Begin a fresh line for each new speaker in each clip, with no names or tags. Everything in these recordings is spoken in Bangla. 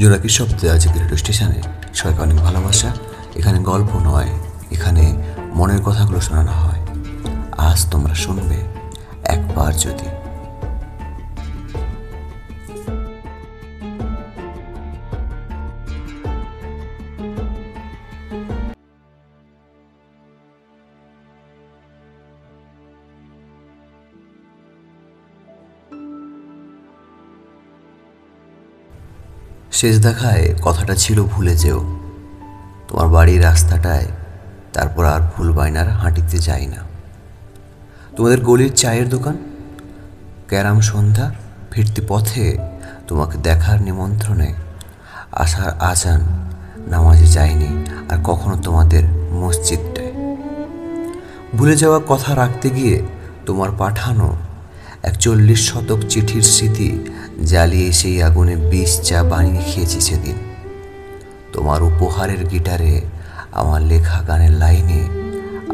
জোনাকি শব্দে আছে রেডিও স্টেশনে সবাইকে অনেক ভালোবাসা। এখানে গল্প নয়, এখানে মনের কথাগুলো শোনানো হয়। আজ তোমরা শুনবে একবার যদি। শেষ দেখায় কথাটা ছিল ভুলে যেও। তোমার বাড়ির রাস্তাটায় তারপর আর ভুল বাইনার হাঁটিতে যাই না। তোমাদের গলির চায়ের দোকান? ক্যারাম সন্ধ্যা ফিরতি পথে তোমাকে দেখার নিমন্ত্রণে আসার আজান নামাজে যায়নি আর কখনো তোমাদের মসজিদটায়। ভুলে যাওয়া কথা রাখতে গিয়ে তোমার পাঠানো এক চল্লিশ শতক চিঠির স্মৃতি জ্বালিয়ে সেই আগুনে বিষ চা বানিয়ে খেয়েছি সেদিন। তোমার উপহারের গিটারে আমার লেখা গানের লাইনে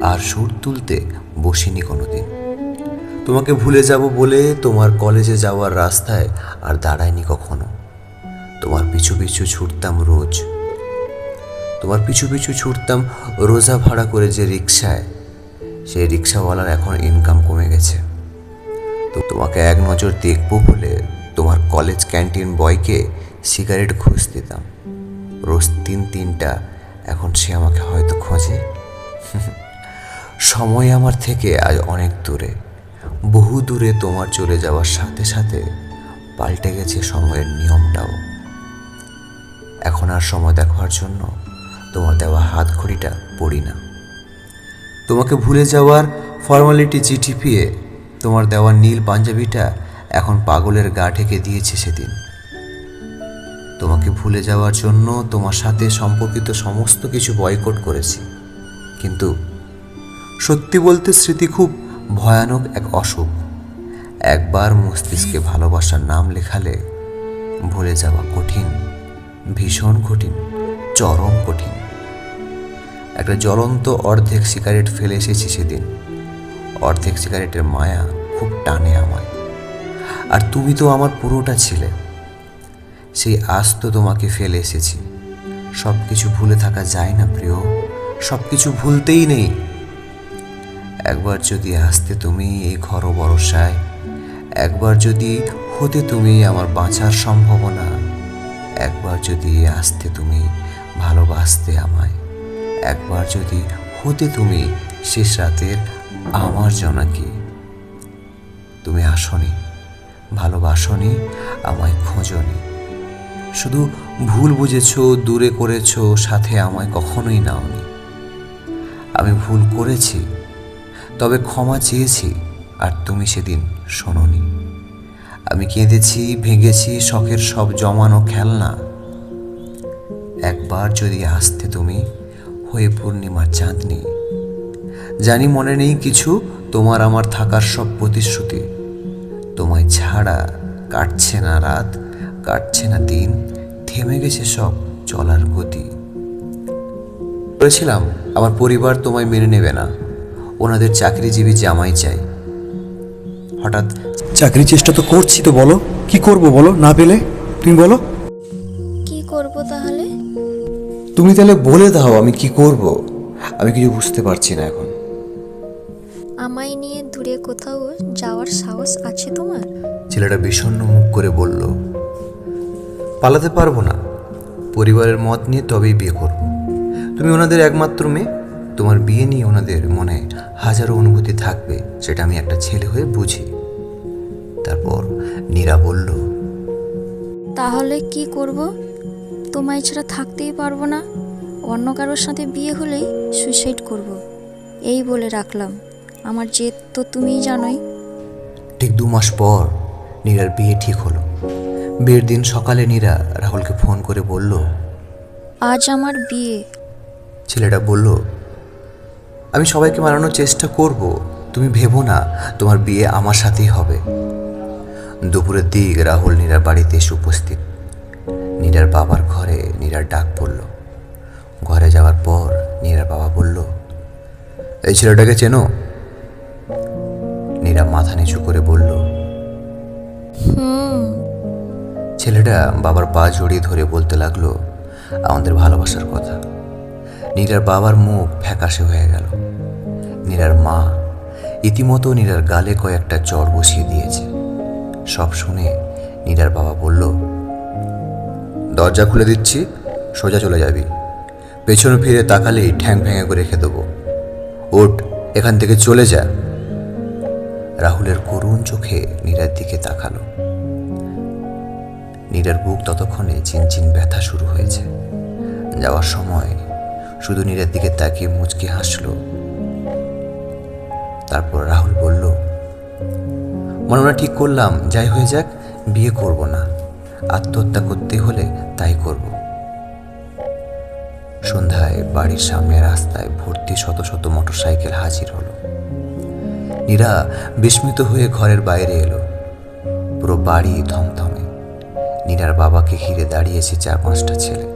আর সুর তুলতে বসিনি কোনোদিন। তোমাকে ভুলে যাব বলে তোমার কলেজে যাওয়ার রাস্তায় আর দাঁড়ায়নি কখনো। তোমার পিছু পিছু ছুটতাম রোজ। তোমার পিছু পিছু ছুটতাম রোজা ভাড়া করে যে রিক্সায়, সেই রিক্সাওয়ালার এখন ইনকাম কমে গেছে। তো তোমাকে এক নজর দেখব বলে তোমার কলেজ ক্যান্টিন বয়কে সিগারেট ঘুষ দিতাম। রোজ তিন তিনটা, এখন সে আমাকে হয়তো খোঁজে। সময় আমার থেকে আজ অনেক দূরে। বহু দূরে তোমার চলে যাওয়ার সাথে সাথে পাল্টে গেছে সময়ের নিয়মটাও। এখন আর সময় দেখার জন্য তোমার দেওয়া হাত ঘড়িটা পড়ি না। তোমাকে ভুলে যাওয়ার ফর্মালিটি চিঠি পেয়ে তোমার দেওয়া নীল পাঞ্জাবিটা এখন পাগলের গা ঢেকে দিয়েছে সেদিন। তোমাকে ভুলে যাওয়ার জন্য তোমার সাথে সম্পর্কিত সমস্ত কিছু বয়কট করেছি। কিন্তু সত্যি বলতে স্মৃতি খুব ভয়ানক এক অসুখ। একবার মস্তিষ্কে ভালোবাসার নাম লেখালে ভুলে যাওয়া কঠিন, ভীষণ কঠিন, চরম কঠিন। একটা জ্বলন্ত অর্ধেক সিগারেট ফেলে এসেছি সেদিন। অর্ধেক সিগারেটের মায়া খুব টানে আমায়। আর তুমি তো আমার পুরোটা ছিলে। সেই আজ তো তোমাকে ফেলে এসেছি। সব কিছু ভুলে থাকা যায় না প্রিয়। সব কিছু ভুলতেই নেই। একবার যদি আসতে তুমি এই ঘর ভরসায় একবার যদি হতে তুমি আমার বাঁচার সম্ভাবনা, একবার যদি আসতে তুমি ভালোবাসতে আমায়, একবার যদি হতে তুমি শেষ রাতের আমার জনাকি তুমি আসনি, ভালোবাসনি, আমায় খোঁজনি। শুধু ভুল বুঝেছ, দূরে করেছ, সাথে আমায় কখনোই নাওনি। আমি ভুল করেছি, তবে ক্ষমা চেয়েছি, আর তুমি সেদিন শোনোনি। আমি কেঁদেছি, ভেঙেছি, শখের সব জমানো খেলনা। একবার যদি আসতে তুমি, হয়ে পূর্ণিমার চাঁদনি জানি মনে নেই কিছু তোমার আমার থাকার সব প্রতিশ্রুতি। তোমায় ছাড়া কাটছে না রাত কাটছে না দিন থেমে গেছে সব চলার গতি। বলেছিলাম আমার পরিবার তোমায় মেনে নেবে না। ওনাদের চাকরিজীবী জামাই চাই। হঠাৎ
চাকরির চেষ্টা তো করছি তো বলো। কি করব বলো? না পেলে? তুমি বলো।
কি করব তাহলে?
তুমি তাহলে বলে দাও আমি কি করব। আমি কিছু বুঝতে পারছি না এখন।
আমায় নিয়ে দূরে কোথাও যাওয়ার সাহস আছে তোমার?
ছেলেটা বিষণ্ণ মুখ করে বলল পালাতে পারব না। পরিবারের মত নিয়ে তবেই বিয়ে করব। তুমি ওনাদের একমাত্র মেয়ে। তোমার বিয়ে নিয়ে ওনাদের মনে হাজারো অনুভূতি থাকবে সেটা আমি একটা ছেলে হয়ে বুঝি। তারপর নীরা বলল
তাহলে কি করব? তোমায় ছাড়া থাকতেই পারব না। অন্য কারোর সাথে বিয়ে হলেই সুইসাইড করব। এই বলে রাখলাম। আমার জেদ তো তুমিই জানোই।
ঠিক দু মাস পর নীরার বিয়ে ঠিক হলো। বিয়ের দিন সকালে নীরা রাহুলকে ফোন করে বলল
আজ আমার বিয়ে।
ছেলেটা বলল আমি সবাইকে মানানোর চেষ্টা করব তুমি ভেবো না তোমার বিয়ে আমার সাথেই হবে। দুপুরের দিক রাহুল নীরার বাড়িতে এসে উপস্থিত। নীরার বাবার ঘরে নীরার ডাক পড়ল। ঘরে যাওয়ার পর নীরার বাবা বলল এই ছেলেটাকে চেনো? ছেলেটা বাবার পা জড়িয়ে ধরে বলতে লাগল, আমাদের ভালোবাসার কথা। নীরার বাবার মুখ ফ্যাকাশে হয়ে গেল। নীরার মা ইতিমতো নীরার গালে কয়েকটা চড় বসিয়ে দিয়েছে। সব শুনে নীরার বাবা বলল, দরজা খুলে দিচ্ছি, সোজা চলে যাবি। পেছনে ফিরে তাকালেই ঠ্যাং ভেঙে করে রেখে দেবো। ওঠ, এখান থেকে চলে যা। রাহুলের করুণ চোখে নীরার দিকে তাকালো। নীরার বুক ততক্ষণে চিনচিন ব্যথা শুরু হয়েছে। যাওয়ার সময় শুধু নীরার দিকে তাকিয়ে মুচকি হাসল। তারপর রাহুল বলল মনে মনে ঠিক করলাম, যাই হয়ে যাক, বিয়ে করব না। আত্মহত্যা করতে হলে তাই করব। সন্ধ্যায় বাড়ির সামনে রাস্তায় ভর্তি শত শত মোটরসাইকেল হাজির হলো। নীরা বিস্মিত হয়ে ঘরের বাইরে এলো। পুরো বাড়ি থমথমে নীরার বাবাকে ঘিরে দাঁড়িয়েছে চার পাঁচটা ছেলে।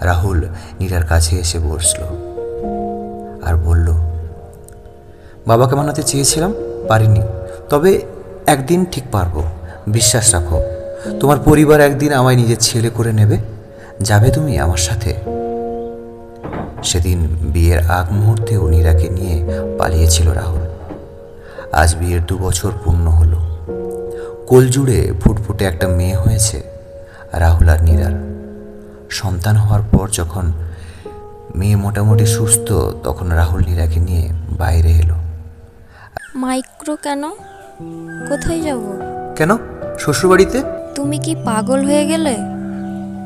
রাহুল নীরার কাছে এসে বসল আর বলল, বাবাকে মানাতে চেয়েছিলাম, পারিনি। তবে একদিন ঠিক পারব। বিশ্বাস রাখো, তোমার পরিবার একদিন আমায় নিজের ছেলে করে নেবে। যাবে তুমি আমার সাথে। সেদিন বিয়ের আগ মুহূর্তেও নীরাকে নিয়ে পালিয়েছিল রাহুল। আজ বিয়ের দু বছর পূর্ণ হলো। কোল জুড়ে ফুটফুটে একটা মেয়ে হয়েছে রাহুল আর নীরার সন্তান হওয়ার পর যখন মেয়ে মোটামুটি সুস্থ তখন রাহুল নীরাকে নিয়ে বাইরে এলো।
মাইক্রো কেন? কোথায় যাব?
কেন? শ্বশুরবাড়িতে?
তুমি কি পাগল হয়ে গেলে?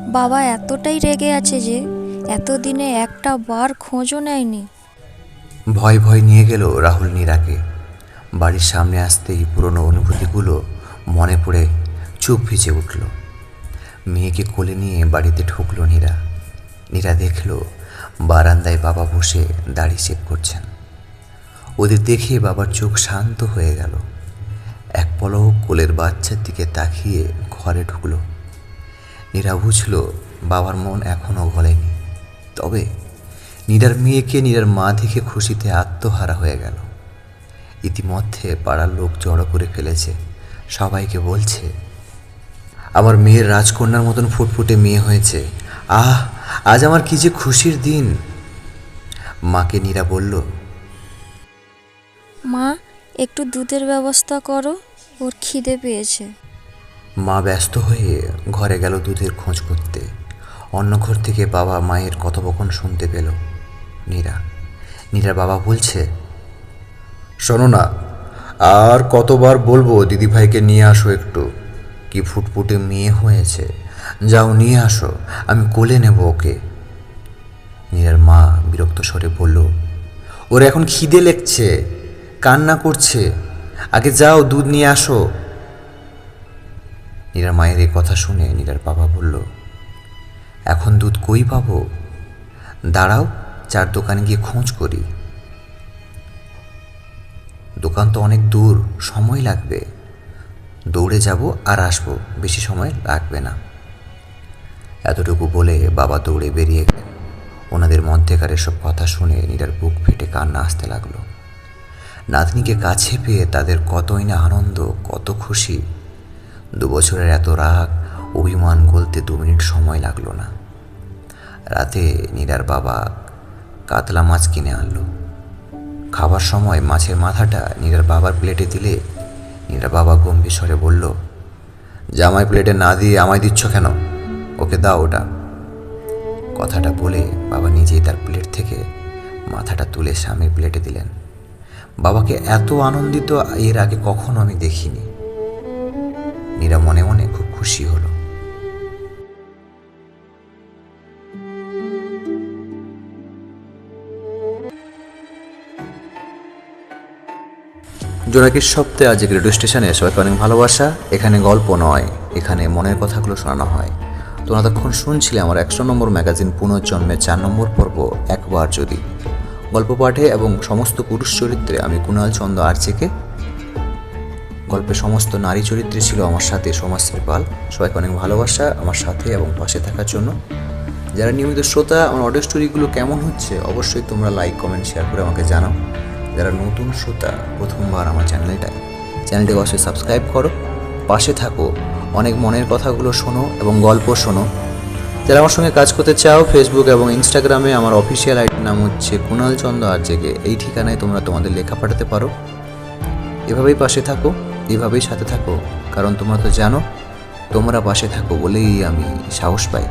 বাবা এতটাই রেগে আছে যে এতদিনে একটা বার খোঁজও নেয়নি।
ভয় ভয় নিয়ে গেল রাহুল নীরাকে। বাড়ির সামনে আসতেই পুরনো অনুভূতিগুলো মনে পড়ে চোখ ভিজে উঠল। মেয়েকে কোলে নিয়ে বাড়িতে ঢুকলো নীরা। নীরা দেখল বারান্দায় বাবা বসে দাড়ি চেক করছেন। ওদের দেখে বাবার চোখ শান্ত হয়ে গেল। এক পলক কোলের বাচ্চার দিকে তাকিয়ে ঘরে ঢুকল। নীরা বুঝল বাবার মন এখনও গলেনি। তবে নীরার মেয়েকে নীরার মা দেখে খুশিতে আত্মহারা হয়ে গেল। ইতিমধ্যে পাড়ার লোক জড়ো করে ফেলেছে। সবাইকে বলছে আমার মেয়ের রাজকন্যার মতন ফুটফুটে মেয়ে হয়েছে। আহ আজ আমার কি যে খুশির দিন। মাকে নীরা বলল
মা একটু দুধের ব্যবস্থা করো ওর খিদে পেয়েছে।
মা ব্যস্ত হয়ে ঘরে গেল দুধের খোঁজ করতে। অন্য ঘর থেকে বাবা মায়ের কথোপকথন শুনতে পেল নীরা। নীরার বাবা বলছে শোনো না আর কতবার বলব, দিদিভাইকে নিয়ে আসো একটু। কি ফুটফুটে মেয়ে হয়েছে। যাও নিয়ে আসো, আমি কোলে নেব ওকে। নীরার মা বিরক্ত স্বরে বলল, ওর এখন খিদে লেগছে, কান্না করছে। আগে যাও, দুধ নিয়ে আসো। নীরার মায়ের এই কথা শুনে নীরার বাবা বলল, এখন দুধ কই পাবো? দাঁড়াও, চার দোকানে গিয়ে খোঁজ করি। দোকান তো অনেক দূর, সময় লাগবে। দৌড়ে যাব আর আসব, বেশি সময় লাগবে না। এতটুকু বলে বাবা দৌড়ে বেরিয়ে গেলেন। ওনাদের মধ্যেকার এসব কথা শুনে নীরার বুক ফেটে কান্না আসতে লাগল। নাতনিকে কাছে পেয়ে তাদের কতই না আনন্দ, কত খুশি। দু বছরের এত রাগ, অভিমান গলতে দু মিনিট সময় লাগল না। রাতে নীরার বাবা কাতলা মাছ কিনে আনলো। খাবার সময় মাছের মাথাটা নীরার বাবার প্লেটে দিলে নীরার বাবা গম্ভীর স্বরে বলল, জামাই প্লেটে না দিয়ে আমায় দিচ্ছ কেন? ওকে দাও ওটা। কথাটা বলে বাবা নিজেই তার প্লেট থেকে মাথাটা তুলে স্বামীর প্লেটে দিলেন। বাবাকে এত আনন্দিত এর আগে কখনো আমি দেখিনি। মীরা মনে মনে খুব খুশি হলো। জোনাকির সপ্তাহে আজকে রেডিও স্টেশনে সবাইকে অনেক ভালোবাসা। এখানে গল্প নয়, এখানে মনের কথাগুলো শোনানো হয়। তোমরা তখন শুনছিলে আমার একশো নম্বর ম্যাগাজিন পুনর্জন্মের চার নম্বর পর্ব, একবার যদি। গল্প পাঠে এবং সমস্ত পুরুষ চরিত্রে আমি কুণাল চন্দ্র আর্চেকে গল্পে সমস্ত নারী চরিত্রে ছিল আমার সাথে সমাজশ্রী পাল সবাইকে অনেক ভালোবাসা আমার সাথে এবং পাশে থাকার জন্য। যারা নিয়মিত শ্রোতা, আমার অডিও স্টোরিগুলো কেমন হচ্ছে, অবশ্যই তোমরা লাইক কমেন্ট শেয়ার করে আমাকে জানাও। যারা নতুন শ্রোতা, প্রথমবার আমার চ্যানেলটায়, চ্যানেলটিকে অবশ্যই সাবস্ক্রাইব করো, পাশে থাকো, অনেক মনের কথাগুলো শোনো এবং গল্প শোনো। যারা আমার সঙ্গে কাজ করতে চাও ফেসবুক এবং ইনস্টাগ্রামে আমার অফিসিয়াল আইডির নাম হচ্ছে কুণাল চন্দ্র আর জেগে এই ঠিকানায় তোমরা তোমাদের লেখা পাঠাতে পারো। এভাবেই পাশে থাকো, এভাবেই সাথে থাকো, কারণ তোমরা তো জানো, তোমরা পাশে থাকো বলেই আমি সাহস পাই।